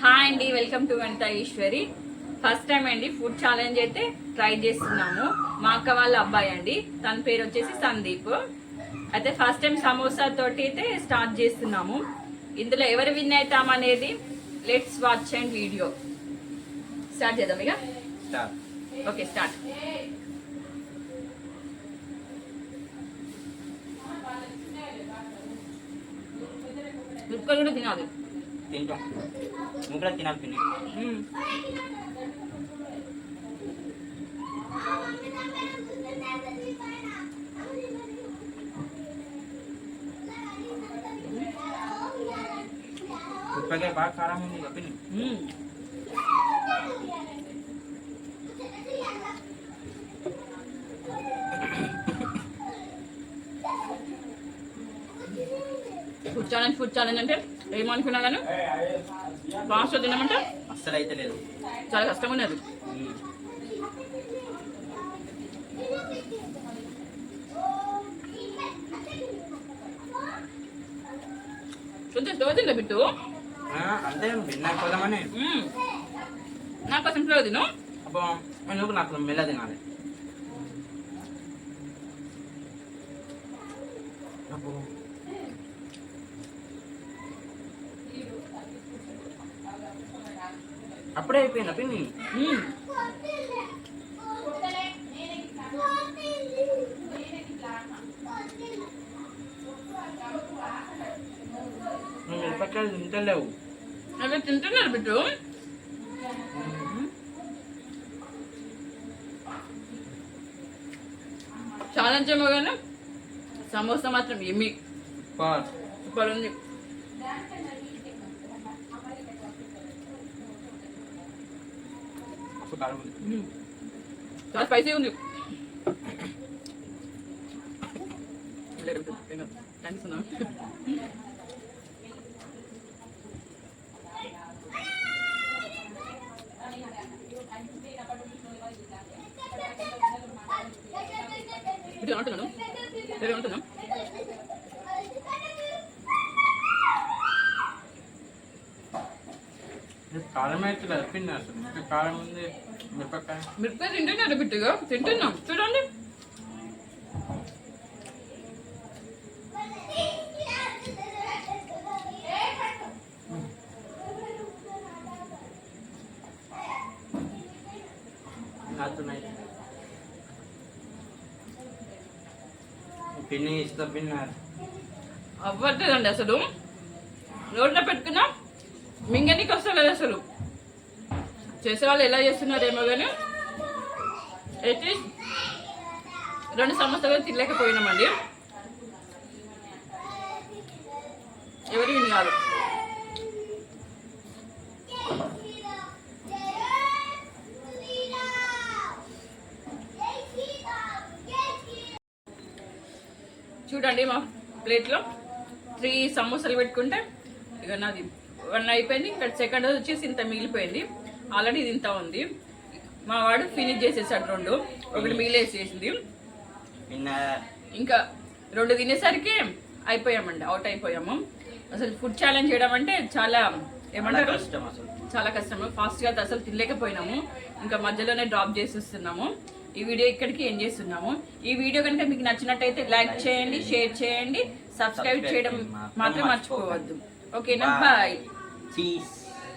Hi అండి welcome to Vanitha Eshwari. First time అండి food challenge అయితే ట్రై చేస్తున్నాము. మా అక్క వాళ్ళ అబ్బాయి అండి తన పేరు వచ్చేసి సందీప్. అయితే ఫస్ట్ టైం సమోసా తోటి అయితే స్టార్ట్ చేస్తున్నాము. ఇందులో ఎవరు విన్ అవుతాం అనేది let's watch and video start చేద్దాం ఇక. ఓకే స్టార్ట్ ముక్కలు కూడా తినాలి. తింటాం నువ్వు కూడా తినాలి పిన్ని మ్మ్. ఉప్పగా బాగా కారం ఉంది ఇక ఫుడ్ ఛాలెంజ్ ఫుడ్ ఛాలెంజ్ అంటే ఏమనుకున్నా కానీ ఫాస్ట్ తినమంటే అస్సలు అయితే లేదు. చాలా కష్టం ఉన్నది స్లో తిందా బిట్టు? అంతే పోదామని. నాకు కొంచెం స్లో తిను. నువ్వు నాకు మెల్ల తినాలి. అబ్బో. అప్పుడే అయిపోయిందా పిన్ని. నువ్వు మిరపకాయలు తింటలేవు. అవి తింటున్నారు బిట్టు ఛాలెంజ్ ఏమో కానీ సమోసా మాత్రం ఎమ్మి సూపర్ ఉంది. మస్తు కారం ఉంది మ్మ్. చాలా స్పైసీ ఉంది థ్యాంక్స్ అన్నా ఇది అంటున్నాను వేరే ఉంటున్నాం కారం అయితే అసలు ఇంకా కారం ఉంది మిరపకాయ. మిరపకాయ తింటున్నారు బిట్టుగా తింటున్నాం. చూడండి. పిన్ని ఇస్తా పిన్ని అవ్వట్లేదండి అసలు. నోట్లో పెట్టుకున్నా. మింగనికి వస్తలేదు అసలు? చేసేవాళ్ళు ఎలా చేస్తున్నారేమో కానీ అట్లీస్ట్ రెండు సంవత్సరాలు తినలేకపోయినామండి. ఎవరు విని కాదు. చూడండి మా ప్లేట్లో త్రీ సమోసాలు పెట్టుకుంటే ఇక నాది వన్ అయిపోయింది. ఇక్కడ సెకండ్ వచ్చేసి ఇంత మిగిలిపోయింది. ఆల్రెడీ ఇది ఇంత ఉంది. మా వాడు ఫినిష్ చేసేసాడు రెండు. ఒకటి మిగిలేసేసింది విన్నర్ ఇంకా రెండు తినేసరికి అయిపోయామండి. అవుట్ అయిపోయాము. అసలు ఫుడ్ ఛాలెంజ్ చేయడం అంటే చాలా ఏమంటారు? కష్టం అసలు. చాలా కష్టం. ఫాస్ట్గా అసలు తినలేకపోయినాము. ఇంకా మధ్యలోనే డ్రాప్ చేసేస్తున్నాము. ఈ వీడియో ఇక్కడికి ఏం చేస్తున్నాము. ఈ వీడియో కనుక మీకు నచ్చినట్టయితే లైక్ చేయండి షేర్ చేయండి సబ్స్క్రైబ్ చేయడం మాత్రం మర్చిపోవద్దు. ఓకేనా బాయ్ Peace.